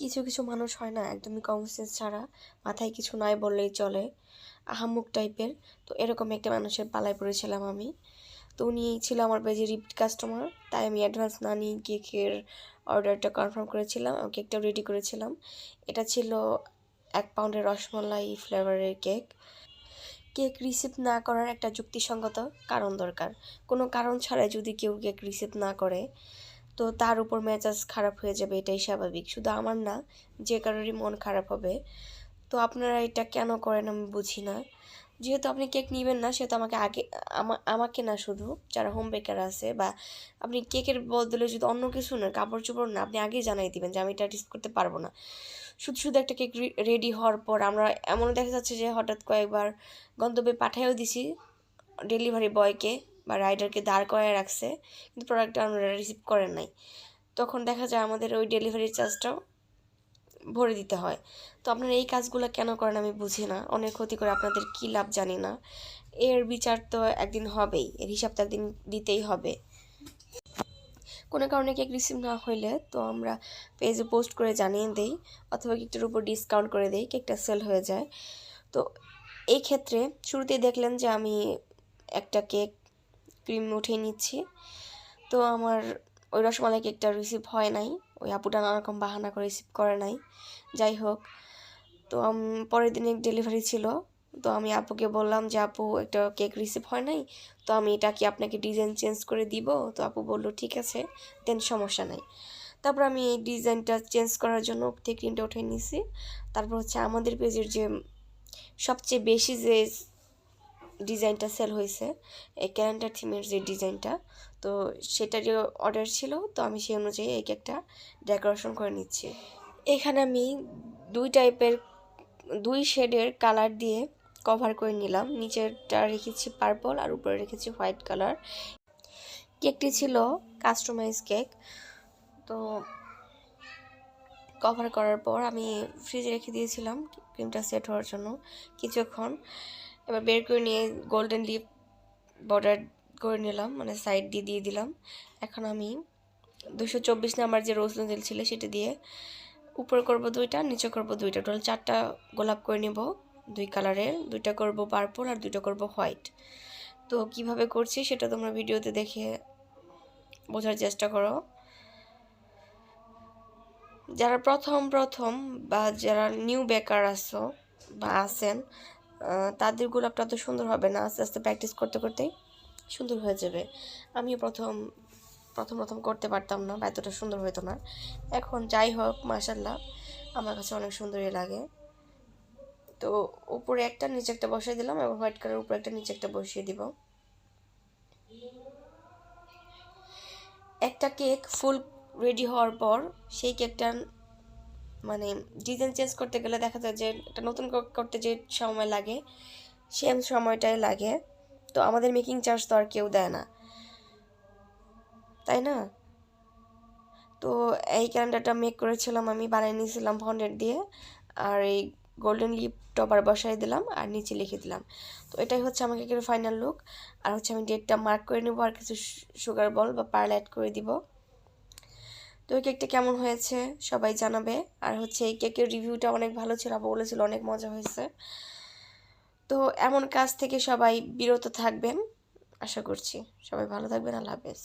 কিছু কিছু মানুষ হয় না একদমই কমন সেন্স ছাড়া, মাথায় কিছু নাই বললেই চলে আহাম্মুক টাইপের। তো এরকম একটা মানুষের পালায় পড়েছিলাম আমি। তো উনি ছিল আমার পেজে রিপিট কাস্টমার তাই আমি অ্যাডভান্স না নিয়ে কেকের অর্ডারটা কনফার্ম করেছিলাম, আমি কেকটাও রেডি করেছিলাম। এটা ছিল এক পাউন্ডের রসমলাই ফ্লেভারের কেক কেক রিসিভ না করার একটা যুক্তিসঙ্গত কারণ দরকার। কোনো কারণ ছাড়াই যদি কেউ কেক রিসিভ না করে তো তার উপর মেজাজ খারাপ হয়ে যাবে, এটাই স্বাভাবিক। শুধু আমার না, যে কারোরই মন খারাপ হবে। তো আপনারা এটা কেন করেন আমি বুঝি না। যেহেতু আপনি কেক নেবেন না, সেহেতু আমাকে আগে, আমা- আমাকে না শুধু, যারা হোম বেকার আছে বা আপনি কেকের বদলে যদি অন্য কিছু না কাপড় চোপড় না, আপনি আগেই জানাই দিবেন যে আমি এটা রিস্ক করতে পারব না। শুধু শুধু একটা কেক রেডি হওয়ার পর আমরা এমন দেখা যাচ্ছে যে হঠাৎ কয়েকবার গন্তব্যে পাঠাইও দিছি ডেলিভারি বয়কে বা রাইডারকে দাঁড় করায় রাখছে, কিন্তু প্রোডাক্টটা আমরা রিসিভ করেন নাই। তখন দেখা যায় আমাদের ওই ডেলিভারি চার্জটাও ভরে দিতে হয়। তো আপনারা এই কাজগুলো কেন করেন আমি বুঝি না। অনেক ক্ষতি করে আপনাদের কী লাভ জানি না। এর বিচার তো একদিন হবেই, এর হিসাব তো একদিন দিতেই হবে। কোনো কারণে কেক রিসিভ না হইলে তো আমরা পেজে পোস্ট করে জানিয়ে দেই, অথবা কেকটার উপর ডিসকাউন্ট করে দেই কেকটা সেল হয়ে যায়। তো এই ক্ষেত্রে শুরুতেই দেখলেন যে আমি একটা কেক ক্রিম উঠিয়ে নিচ্ছি। তো আমার ওই রসমালাই কেকটা রিসিভ হয় নাই। ওই আপুটা নানারকম বাহানা করে রিসিভ করে নাই। যাই হোক, তো পরের দিনে ডেলিভারি ছিল। তো আমি আপুকে বললাম যে, আপু, একটা কেক রিসিভ হয় নাই? তো আমি এটা কি আপনাকে ডিজাইন চেঞ্জ করে দিব? তো আপু বলল, ঠিক আছে দেন সমস্যা নাই। তারপর আমি এই ডিজাইনটা চেঞ্জ করার জন্য থেকে ক্রিমটা উঠে নিয়েছি তারপর হচ্ছে আমাদের পেজের যে সবচেয়ে বেশি যে ডিজাইনটা সেল হয়েছে, এই ক্যালেন্ডার থিমের যে ডিজাইনটা, তো সেটারই অর্ডার ছিল, তো আমি সেই অনুযায়ী এই কেকটা ডেকোরেশন করে নিচ্ছি। এখানে আমি দুই টাইপের দুই শেডের কালার দিয়ে কভার করে নিলাম। নিচেরটা রেখেছি পার্পল আর উপরে রেখেছি হোয়াইট কালার কেকটি ছিল কাস্টমাইজ কেক তো কভার করার পর আমি ফ্রিজে রেখে দিয়েছিলাম ক্রিমটা সেট হওয়ার জন্য। কিছুক্ষণ এবার বের করে নিয়ে গোল্ডেন লিপ বর্ডার করে নিলাম মানে সাইড দিয়ে দিয়ে দিলাম। এখন আমি দুশো চব্বিশ নাম্বার যে রোজ নোজেল ছিল সেটা দিয়ে উপরে করব দুইটা, নিচে করব দুইটা। টোটাল চারটা গোলাপ করে নেব, দুই কালারের দুইটা করব পার্পল আর দুইটা করব হোয়াইট তো কীভাবে করছি সেটা তোমরা ভিডিওতে দেখে বোঝার চেষ্টা করো। যারা প্রথম প্রথম বা যারা নিউ বেকার আসো বা আছেন তাদের গোলাপটা তো সুন্দর হবে না? আস্তে আস্তে প্র্যাকটিস করতে করতেই সুন্দর হয়ে যাবে। আমিও প্রথম প্রথম প্রথম করতে পারতাম না বা এতটা সুন্দর হতো না। এখন যাই হোক মাসাল্লাহ আমার কাছে অনেক সুন্দরই লাগে। তো উপরে একটা, নিচে একটা বসিয়ে দিলাম এবং হোয়াইট কালার উপরে একটা, নিচে একটা বসিয়ে দিব। একটা কেক ফুল রেডি হওয়ার পর সেই কেকটা মানে ডিজাইন চেঞ্জ করতে গেলে দেখা যায় যে একটা নতুন করতে যে সময় লাগে সেম সময়টাই লাগে। তো আমাদের মেকিং চার্জ তো আর কেউ দেয় না। তাই না? তো এই ক্যালেন্ডারটা মেক করেছিলাম আমি, বানিয়ে নিয়েছিলাম ফন্ডের দিয়ে, আর এই গোল্ডেন লিপ টপার বসাই দিলাম, আর নিচে লিখে দিলাম। তো এটাই হচ্ছে আমাকে কেকের ফাইনাল লুক আর হচ্ছে আমি ডেটটা মার্ক করে নেব, আর কিছু সুগার বল বা পার্ল অ্যাড করে দিব। তো ওই কেকটা কেমন হয়েছে সবাই জানাবে। আর হচ্ছে এই কেকের রিভিউটা অনেক ভালো ছিল, আবার বলেছিল অনেক মজা হয়েছে। তো এমন কাজ থেকে সবাই বিরত থাকবেন, আশা করছি। সবাই ভালো থাকবেন, আল্লাহ হাফেজ।